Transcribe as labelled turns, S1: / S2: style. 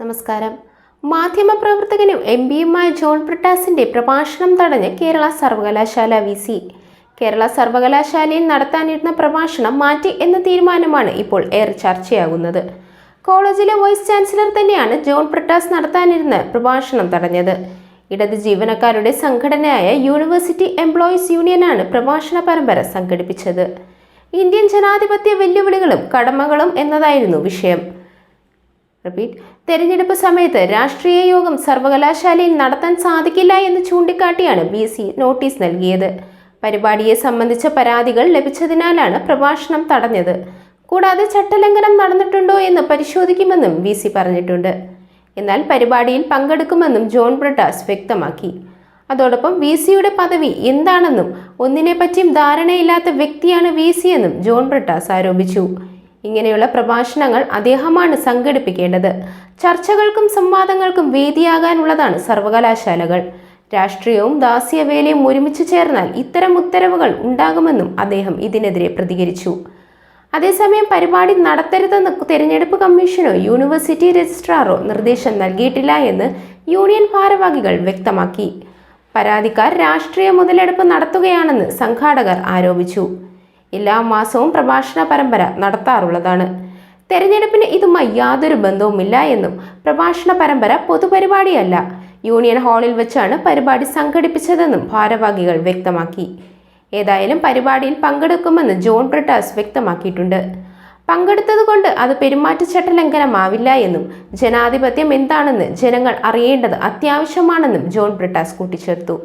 S1: നമസ്കാരം. മാധ്യമപ്രവർത്തകനും M പിയുമായ John ബ്രിട്ടാസിന്റെ പ്രഭാഷണം തടഞ്ഞ് കേരള സർവകലാശാല വി സി. കേരള സർവകലാശാലയിൽ നടത്താനിരുന്ന പ്രഭാഷണം മാറ്റി എന്ന തീരുമാനമാണ് ഇപ്പോൾ ഏറെ ചർച്ചയാകുന്നത്. കോളേജിലെ വൈസ് ചാൻസലർ തന്നെയാണ് ജോൺ ബ്രിട്ടാസ് നടത്താനിരുന്ന പ്രഭാഷണം തടഞ്ഞത്. ഇടത് ജീവനക്കാരുടെ സംഘടനയായ യൂണിവേഴ്സിറ്റി എംപ്ലോയീസ് യൂണിയനാണ് പ്രഭാഷണ പരമ്പര സംഘടിപ്പിച്ചത്. ഇന്ത്യൻ ജനാധിപത്യ വെല്ലുവിളികളും കടമകളും എന്നതായിരുന്നു വിഷയം. റിപ്പീറ്റ്. തെരഞ്ഞെടുപ്പ് സമയത്ത് രാഷ്ട്രീയ യോഗം സർവകലാശാലയിൽ നടത്താൻ സാധിക്കില്ല എന്ന് ചൂണ്ടിക്കാട്ടിയാണ് ബി സി നോട്ടീസ് നൽകിയത്. പരിപാടിയെ സംബന്ധിച്ച പരാതികൾ ലഭിച്ചതിനാലാണ് പ്രഭാഷണം തടഞ്ഞത്. കൂടാതെ ചട്ടലംഘനം നടന്നിട്ടുണ്ടോ എന്ന് പരിശോധിക്കുമെന്നും വി സി പറഞ്ഞിട്ടുണ്ട്. എന്നാൽ പരിപാടിയിൽ പങ്കെടുക്കുമെന്നും ജോൺ ബ്രിട്ടാസ് വ്യക്തമാക്കി. അതോടൊപ്പം വി സിയുടെ പദവി എന്താണെന്നും ഒന്നിനെപ്പറ്റിയും ധാരണയില്ലാത്ത വ്യക്തിയാണ് വി സി എന്നും ജോൺ ബ്രിട്ടാസ് ആരോപിച്ചു. ഇങ്ങനെയുള്ള പ്രഭാഷണങ്ങൾ അദ്ദേഹമാണ് സംഘടിപ്പിക്കേണ്ടത്. ചർച്ചകൾക്കും സംവാദങ്ങൾക്കും വേദിയാകാനുള്ളതാണ് സർവകലാശാലകൾ. രാഷ്ട്രീയവും ദാസ്യവേലയും ഒരുമിച്ച് ചേർന്നാൽ ഇത്തരം ഉത്തരവുകൾ ഉണ്ടാകുമെന്നും അദ്ദേഹം ഇതിനെതിരെ പ്രതികരിച്ചു. അതേസമയം പരിപാടി നടത്തരുതെന്ന് തെരഞ്ഞെടുപ്പ് കമ്മീഷനോ യൂണിവേഴ്സിറ്റി രജിസ്ട്രാറോ നിർദ്ദേശം നൽകിയിട്ടില്ല എന്ന് യൂണിയൻ ഭാരവാഹികൾ വ്യക്തമാക്കി. പരാതിക്കാർ രാഷ്ട്രീയ മുതലെടുപ്പ് നടത്തുകയാണെന്ന് സംഘാടകർ ആരോപിച്ചു. എല്ലാ മാസവും പ്രഭാഷണ പരമ്പര നടത്താറുള്ളതാണ്. തെരഞ്ഞെടുപ്പിന് ഇതുമായി യാതൊരു ബന്ധവുമില്ല എന്നും പ്രഭാഷണ പരമ്പര പൊതുപരിപാടിയല്ല. യൂണിയൻ ഹാളിൽ വെച്ചാണ് പരിപാടി സംഘടിപ്പിച്ചതെന്നും ഭാരവാഹികൾ വ്യക്തമാക്കി. ഏതായാലും പരിപാടിയിൽ പങ്കെടുക്കുമെന്ന് ജോൺ ബ്രിട്ടാസ് വ്യക്തമാക്കിയിട്ടുണ്ട്. പങ്കെടുത്തതുകൊണ്ട് അത് പെരുമാറ്റച്ചട്ട ലംഘനമാവില്ല എന്നും ജനാധിപത്യം എന്താണെന്ന് ജനങ്ങൾ അറിയേണ്ടത് അത്യാവശ്യമാണെന്നും ജോൺ ബ്രിട്ടാസ് കൂട്ടിച്ചേർത്തു.